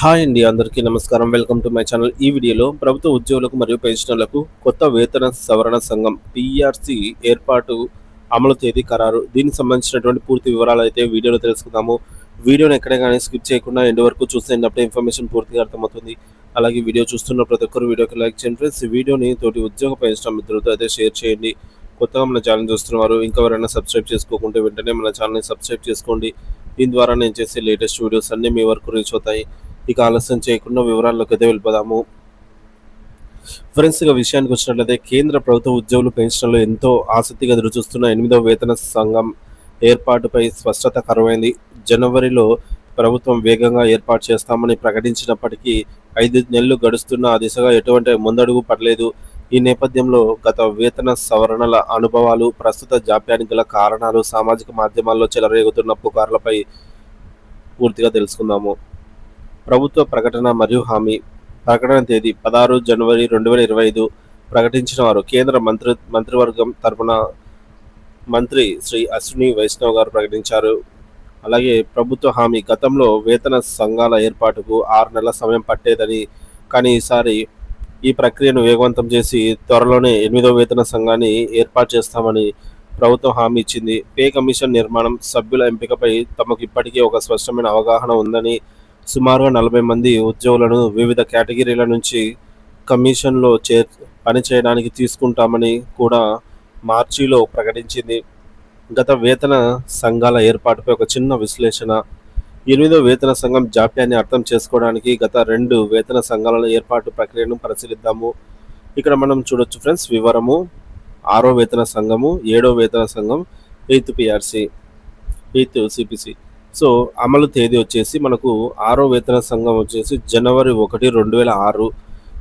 Hi అండి అందరికీ నమస్కారం. Welcome to my channel. ఈ వీడియోలో ప్రభుత్వ ఉద్యోగులకు మరియు పెన్షనర్లకు కొత్త వేతన సవరణ సంఘం టీఆర్సీ ఏర్పాటు అమలు తేదీ ఖరారు. దీనికి సంబంధించినటువంటి పూర్తి వివరాలు అయితే వీడియోలో తెలుసుకుందాము. వీడియోని ఎక్కడ కానీ స్కిప్ చేయకుండా ఎండ్ వరకు చూస్తే ఇన్ఫర్మేషన్ పూర్తిగా అర్థమవుతుంది. అలాగే వీడియో చూస్తున్న ప్రతి ఒక్కరు వీడియోకి లైక్ చేయండి ఫ్రెండ్స్. ఈ వీడియోని తోటి ఉద్యోగ పెన్షన్ మిత్రులతో అయితే షేర్ చేయండి. కొత్తగా మన ఛానల్ చూస్తున్నవారు ఇంకా ఎవరైనా సబ్స్క్రైబ్ చేసుకోకుంటే వెంటనే మన ఛానల్ని సబ్స్క్రైబ్ చేసుకోండి. దీని ద్వారా నేను చేసే లేటెస్ట్ వీడియోస్ అన్నీ మీ వరకు రీచ్ అవుతాయి. ఇక ఆలస్యం చేయకుండా వివరాల్లోకి అయితే వెళ్ళిపోదాము. ఫ్రెండ్స్ ఇక విషయానికి వచ్చినట్లయితే కేంద్ర ప్రభుత్వ ఉద్యోగులు పెన్షన్లు ఎంతో ఆసక్తిగా ఎదురుచూస్తున్న ఎనిమిదవ వేతన సంఘం ఏర్పాటుపై స్పష్టత కరువైంది. జనవరిలో ప్రభుత్వం వేగంగా ఏర్పాటు చేస్తామని ప్రకటించినప్పటికీ ఐదు నెలలు గడుస్తున్న ఆ దిశగా ఎటువంటి ముందడుగు పడలేదు. ఈ నేపథ్యంలో గత వేతన సవరణల అనుభవాలు ప్రస్తుత జాప్యానికి గల కారణాలు సామాజిక మాధ్యమాల్లో చెలరేగుతున్న పుకార్లపై పూర్తిగా తెలుసుకుందాము. ప్రభుత్వ ప్రకటన మరియు హామీ ప్రకటన తేదీ పదహారు జనవరి రెండు వేల ఇరవై ఐదు ప్రకటించిన వారు కేంద్ర మంత్రి మంత్రివర్గం తరపున మంత్రి శ్రీ అశ్విని వైష్ణవ్ గారు ప్రకటించారు. అలాగే ప్రభుత్వ హామీ గతంలో వేతన సంఘాల ఏర్పాటుకు ఆరు నెలల సమయం పట్టేదని కానీ ఈసారి ఈ ప్రక్రియను వేగవంతం చేసి త్వరలోనే ఎనిమిదో వేతన సంఘాన్ని ఏర్పాటు చేస్తామని ప్రభుత్వం హామీ ఇచ్చింది. పే కమిషన్ నిర్మాణం సభ్యుల ఎంపికపై తమకు ఇప్పటికే ఒక స్పష్టమైన అవగాహన ఉందని సుమారుగా నలభై మంది ఉద్యోగులను వివిధ కేటగిరీల నుంచి కమిషన్లో చే పనిచేయడానికి తీసుకుంటామని కూడా మార్చిలో ప్రకటించింది. గత వేతన సంఘాల ఏర్పాటుపై ఒక చిన్న విశ్లేషణ. ఎనిమిదో వేతన సంఘం జాప్యాన్ని అర్థం చేసుకోవడానికి గత రెండు వేతన సంఘాల ఏర్పాటు ప్రక్రియను పరిశీలిద్దాము. ఇక్కడ మనం చూడొచ్చు ఫ్రెండ్స్ వివరము. ఆరో వేతన సంఘము ఏడో వేతన సంఘం eighth PRC eighth CPC. So అమలు తేదీ వచ్చేసి మనకు ఆరో వేతన సంఘం వచ్చేసి జనవరి ఒకటి రెండు వేల ఆరు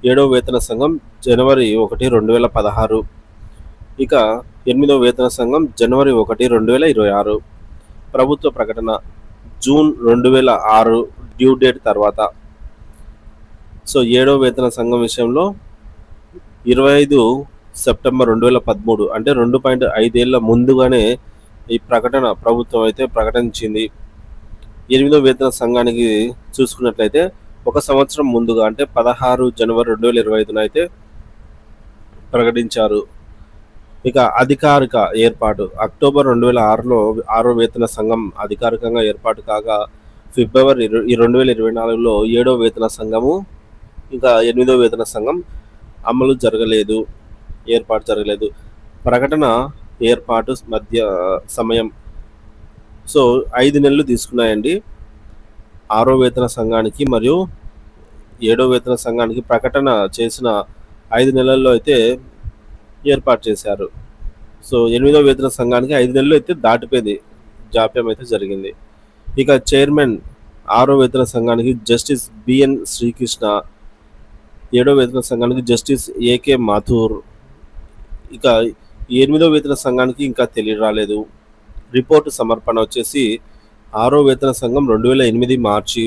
ఏడో వేతన సంఘం జనవరి ఒకటి రెండు వేల పదహారు ఇక ఎనిమిదో వేతన సంఘం జనవరి ఒకటి రెండు వేల ఇరవై ఆరు. ప్రభుత్వ ప్రకటన జూన్ రెండు వేల ఆరు డ్యూ డేట్ తర్వాత. సో ఏడో వేతన సంఘం విషయంలో ఇరవై ఐదు సెప్టెంబర్ రెండు వేల పదమూడు అంటే రెండు పాయింట్ ఐదేళ్ళ ముందుగానే ఈ ప్రకటన ప్రభుత్వం అయితే ప్రకటించింది. ఎనిమిదో వేతన సంఘానికి చూసుకున్నట్లయితే ఒక సంవత్సరం ముందుగా అంటే పదహారు జనవరి రెండు వేల ఇరవై ఐదున అయితే ప్రకటించారు. ఇక అధికారిక ఏర్పాటు. అక్టోబర్ రెండు వేల ఆరులో ఆరో వేతన సంఘం అధికారికంగా ఏర్పాటు కాగా ఫిబ్రవరి రెండు వేల ఇరవై నాలుగులో ఏడో వేతన సంఘము ఇంకా ఎనిమిదో వేతన సంఘం అమలు జరగలేదు. ఏర్పాటు జరగలేదు. ప్రకటన ఏర్పాటు మధ్య సమయం సో ఐదు నెలలు తీసుకున్నాయండి. ఆరో వేతన సంఘానికి మరియు ఏడో వేతన సంఘానికి ప్రకటన చేసిన ఐదు నెలల్లో అయితే ఏర్పాటు చేశారు. సో ఎనిమిదో వేతన సంఘానికి ఐదు నెలలు అయితే దాటిపోయింది. జాప్యం అయితే జరిగింది. ఇక చైర్మన్ ఆరో వేతన సంఘానికి జస్టిస్ బిఎన్ శ్రీకృష్ణ ఏడో వేతన సంఘానికి జస్టిస్ ఏకే మాథూర్. ఇక ఎనిమిదో వేతన సంఘానికి ఇంకా తెలియరాలేదు. రిపోర్టు సమర్పణ వచ్చేసి ఆరో వేతన సంఘం రెండు వేల ఎనిమిది మార్చి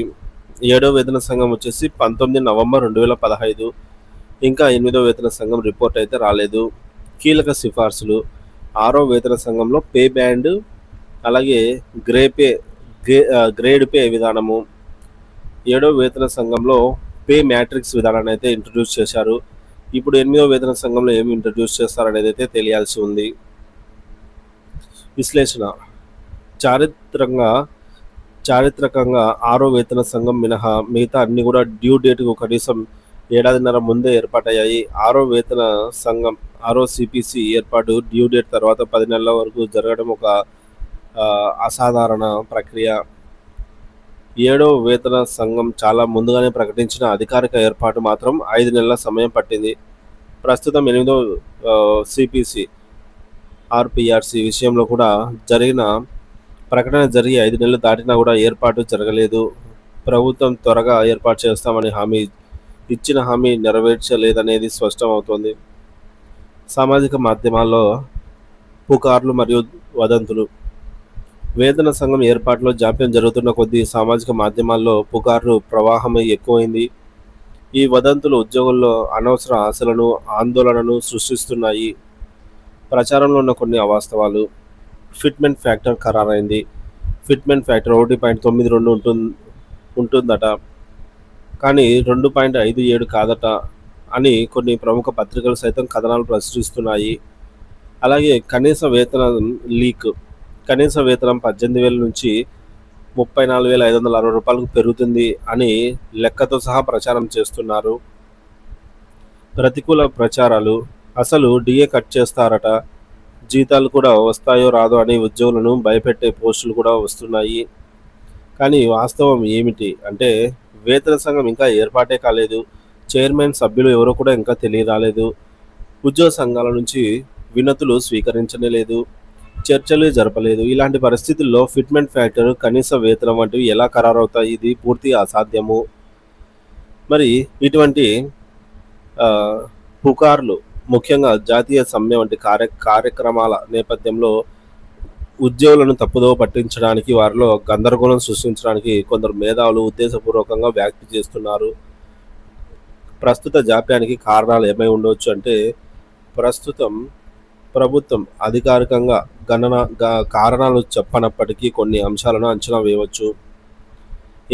ఏడో వేతన సంఘం వచ్చేసి పంతొమ్మిది నవంబర్ రెండు వేల పదహైదు ఇంకా ఎనిమిదో వేతన సంఘం రిపోర్ట్ అయితే రాలేదు. కీలక సిఫార్సులు. ఆరో వేతన సంఘంలో పే బ్యాండ్ అలాగే grey pay grey grade pay విధానము. ఏడో వేతన సంఘంలో పే మ్యాట్రిక్స్ విధానాన్ని అయితే ఇంట్రడ్యూస్ చేశారు. ఇప్పుడు ఎనిమిదో వేతన సంఘంలో ఏమి ఇంట్రడ్యూస్ చేస్తారనేది అయితే తెలియాల్సి ఉంది. విశ్లేషణ. చారిత్రంగా చారిత్రకంగా ఆరో వేతన సంఘం మినహా మిగతా అన్ని కూడా డ్యూ డేట్కు కనీసం ఏడాదిన్నర ముందే ఏర్పాటయ్యాయి. ఆరో వేతన సంఘం ఆరో సిపిసి ఏర్పాటు డ్యూ డేట్ తర్వాత పది నెలల వరకు జరగడం ఒక అసాధారణ ప్రక్రియ. ఏడో వేతన సంఘం చాలా ముందుగానే ప్రకటించిన అధికారిక ఏర్పాటు మాత్రం ఐదు నెలల సమయం పట్టింది. ప్రస్తుతం ఎనిమిదో సిపిసి ఆర్పిఆర్సి విషయంలో కూడా జరిగిన ప్రకటన జరిగి ఐదు నెలలు దాటినా కూడా ఏర్పాటు జరగలేదు. ప్రభుత్వం త్వరగా ఏర్పాటు చేస్తామని హామీ ఇచ్చిన హామీ నెరవేర్చలేదనేది స్పష్టమవుతోంది. సామాజిక మాధ్యమాల్లో పుకార్లు మరియు వదంతులు. వేతన సంఘం ఏర్పాటులో జాప్యం జరుగుతున్న కొద్దీ సామాజిక మాధ్యమాల్లో పుకార్లు ప్రవాహం ఎక్కువైంది. ఈ వదంతులు ఉద్యోగుల్లో అనవసర ఆశలను ఆందోళనను సృష్టిస్తున్నాయి. ప్రచారంలో ఉన్న కొన్ని అవాస్తవాలు. ఫిట్మెంట్ ఫ్యాక్టర్ ఖరారైంది. ఫిట్మెంట్ ఫ్యాక్టర్ ఒకటి పాయింట్ తొమ్మిది రెండు ఉంటుంది ఉంటుందట. కానీ రెండు పాయింట్ ఐదు ఏడు కాదట అని కొన్ని ప్రముఖ పత్రికలు సైతం కథనాలు ప్రచురిస్తున్నాయి. అలాగే కనీస వేతనం లీక్. కనీస వేతనం పద్దెనిమిది వేల నుంచి ముప్పై నాలుగు వేల ఐదు వందల అరవై రూపాయలకు పెరుగుతుంది అని లెక్కతో సహా ప్రచారం చేస్తున్నారు. ప్రతికూల ప్రచారాలు అసలు డిఏ కట్ చేస్తారట. జీతాలు కూడా వస్తాయో రాదో అని ఉద్యోగులను భయపెట్టే పోస్టులు కూడా వస్తున్నాయి. కానీ వాస్తవం ఏమిటి అంటే వేతన సంఘం ఇంకా ఏర్పాటే కాలేదు. చైర్మన్ సభ్యులు ఎవరో కూడా ఇంకా తెలియరాలేదు. ఉద్యోగ సంఘాల నుంచి వినతులు స్వీకరించనే లేదు. చర్చలు జరపలేదు. ఇలాంటి పరిస్థితుల్లో ఫిట్మెంట్ ఫ్యాక్టర్ కనీస వేతనం వంటివి ఎలా ఖరారవుతాయి? ఇది పూర్తిగా అసాధ్యము. మరి ఇటువంటి పుకార్లు ముఖ్యంగా జాతీయ సమ్మె వంటి కార్య కార్యక్రమాల నేపథ్యంలో ఉద్యోగులను తప్పుదో పట్టించడానికి వారిలో గందరగోళం సృష్టించడానికి కొందరు మేధావులు ఉద్దేశపూర్వకంగా వ్యాఖ్య చేస్తున్నారు. ప్రస్తుత జాప్యానికి కారణాలు ఏమై ఉండవచ్చు అంటే ప్రస్తుతం ప్రభుత్వం అధికారికంగా గణన కారణాలు చెప్పనప్పటికీ కొన్ని అంశాలను అంచనా వేయవచ్చు.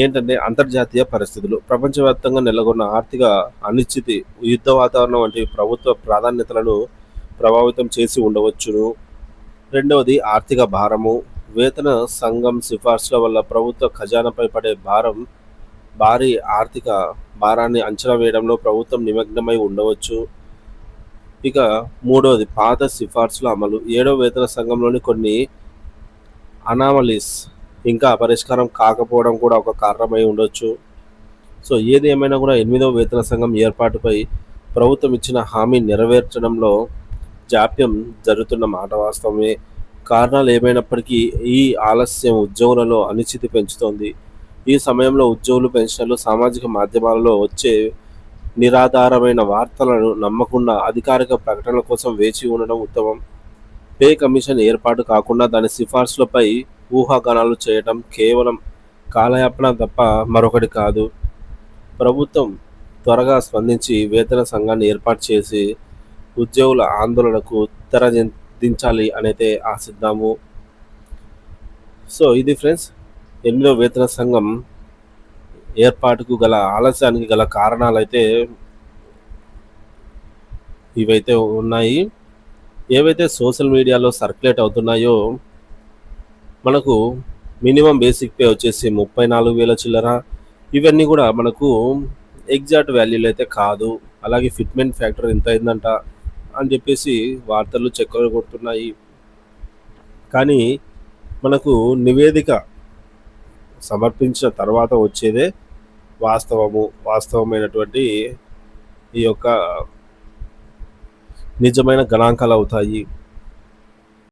ఏంటంటే అంతర్జాతీయ పరిస్థితులు ప్రపంచవ్యాప్తంగా నెలకొన్న ఆర్థిక అనిశ్చితి యుద్ధ వాతావరణం వంటి ప్రభుత్వ ప్రాధాన్యతలను ప్రభావితం చేసి ఉండవచ్చును. రెండవది ఆర్థిక భారము. వేతన సంఘం సిఫార్సుల వల్ల ప్రభుత్వ ఖజానాపై పడే భారం భారీ ఆర్థిక భారాన్ని అంచనా వేయడంలో ప్రభుత్వం నిమగ్నమై ఉండవచ్చు. ఇక మూడవది పాత సిఫార్సుల అమలు. ఏడవ వేతన సంఘంలోని కొన్ని అనామలీస్ ఇంకా పరిష్కారం కాకపోవడం కూడా ఒక కారణమై ఉండొచ్చు. సో ఏది ఏమైనా కూడా ఎనిమిదవ వేతన సంఘం ఏర్పాటుపై ప్రభుత్వం ఇచ్చిన హామీ నెరవేర్చడంలో జాప్యం జరుగుతున్న మాట వాస్తవమే. కారణాలు ఏమైనప్పటికీ ఈ ఆలస్యం ఉద్యోగులలో అనిశ్చితి పెంచుతోంది. ఈ సమయంలో ఉద్యోగులు పెన్షన్లు సామాజిక మాధ్యమాలలో వచ్చే నిరాధారమైన వార్తలను నమ్మకుండా అధికారిక ప్రకటనల కోసం వేచి ఉండడం ఉత్తమం. పే కమిషన్ ఏర్పాటు కాకుండా దాని సిఫార్సులపై ఊహాగానాలు చేయడం కేవలం కాలయాపన తప్ప మరొకటి కాదు. ప్రభుత్వం త్వరగా స్పందించి వేతన సంఘాన్ని ఏర్పాటు చేసి ఉద్యోగుల ఆందోళనకు తెరదించాలి అనేది ఆశిద్దాము. సో ఇది ఫ్రెండ్స్ ఎనిమిదో వేతన సంఘం ఏర్పాటుకు గల ఆలస్యానికి గల కారణాలైతే ఇవైతే ఉన్నాయి. ఏవైతే సోషల్ మీడియాలో సర్క్యులేట్ అవుతున్నాయో మనకు మినిమం బేసిక్ పే వచ్చేసి ముప్పై నాలుగు వేల చిల్లర. ఇవన్నీ కూడా మనకు ఎగ్జాక్ట్ వాల్యూలు అయితే కాదు. అలాగే ఫిట్మెంట్ ఫ్యాక్టర్ ఎంత అయిందంట అని చెప్పేసి వార్తలు చక్కర కొడుతున్నాయి. కానీ మనకు నివేదిక సమర్పించిన తర్వాత వచ్చేదే వాస్తవము వాస్తవమైనటువంటి ఈ యొక్క నిజమైన గణాంకాలు అవుతాయి.